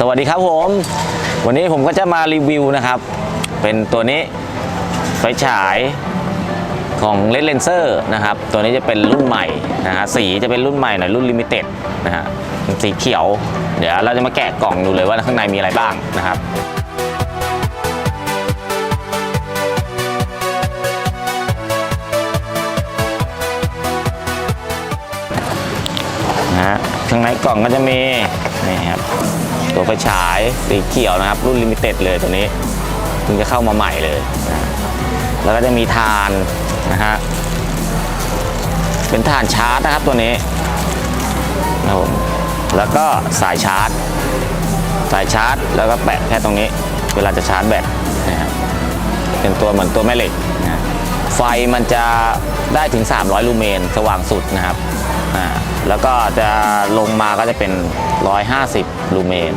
สวัสดีครับผม วันนี้ผมก็จะมารีวิวนะครับ เป็นตัวนี้ไฟฉายของเลนเลนเซอร์นะครับ ตัวนี้จะเป็นรุ่นใหม่นะฮะสีจะเป็นรุ่นใหม่หน่อยรุ่นลิมิเต็ดนะฮะสีเขียว เดี๋ยวเราจะมาแกะกล่องดูเลยว่าข้างในมีอะไรบ้างนะครับ กล่องก็จะมีนี่ครับตัวไฟฉายสีเขียวนะครับ รุ่นลิมิเต็ดเลยตัวนี้เพิ่งจะเข้ามาใหม่เลยนะแล้วก็จะมีทานนะฮะเป็นฐานชาร์จนะครับตัวนี้นะครับผมแล้วก็สายชาร์จ สายชาร์จ แล้วก็แปะแค่ตรงนี้ เวลาจะชาร์จแบตนะครับเป็นตัวเหมือนตัวแม่เหล็กนะ ไฟมันจะได้ถึง 300 ลูเมนสว่างสุดนะครับอ่าแล้วก็จะลงมาก็จะเป็น 150 ลูเมน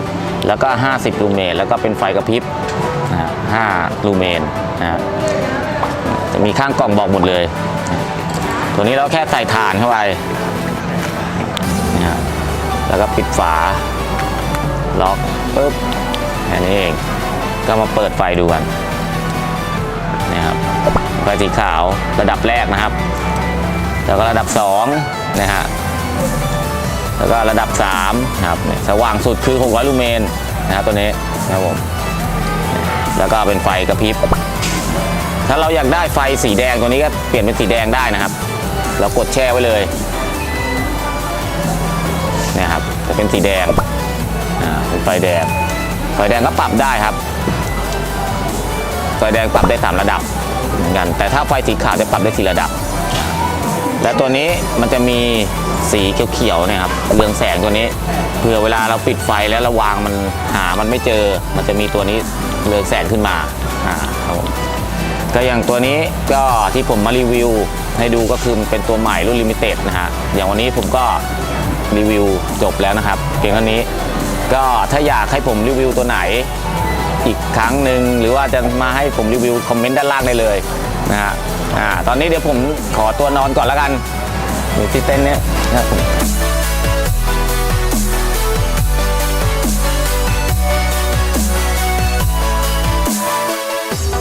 แล้วก็ 50 ลูเมน แล้วก็เป็นไฟกระพริบนะฮะ5ลูเมนนะจะมีข้างกล่องบอกหมดเลย ตัวนี้เราแค่ใส่ถ่านเข้าไปนะแล้วก็ปิดฝา ล็อกปุ๊บแค่นี้เอง ก็มาเปิดไฟดูกันนี่ครับ ไฟสีขาวระดับแรกนะครับ แล้วก็ระดับ2นะฮะแล้วก็ระดับ3นะครับสว่างสุดคือ 600 ลูเมนนะครับตัวนี้นะครับผมแล้วก็เป็นไฟกระพริบ ถ้าเราอยากได้ไฟสีแดงตัวนี้ก็เปลี่ยนเป็นสีแดงได้นะครับ เรากดแช่ไว้เลยนี่ยครับจะเป็นสีแดงอ่าเป็นไฟแดงไฟแดงก็ปรับได้ครับไฟแดงปรับได้ 3 ระดับ เหมือนกัน แต่ถ้าไฟสีขาวจะปรับได้4ระดับ และตัวนี้มันจะมีสีเขียวๆนะครับเรืองแสงตัวนี้เผื่อเวลาเราปิดไฟแล้วเราวางมันหามันไม่เจอ มันจะมีตัวนี้เรืองแสงขึ้นมาอ่าครับผมก็อย่างตัวนี้ก็ที่ผมมารีวิว ให้ดูก็คือมันเป็นตัวใหม่รุ่นลิมิเต็ดนะฮะอย่างวันนี้ผมก็รีวิวจบแล้วนะครับเพียงเท่านี้ก็ถ้าอยากให้ผมรีวิวตัวไหน อีกครั้งหนึ่งหรือว่าจะมาให้ผมรีวิวคอมเมนต์ด้านล่างได้เลยนะฮะอ่าตอนนี้เดี๋ยวผมขอตัวนอนก่อนแล้วกันอยู่ที่เต็นท์เนี้ยนะครับ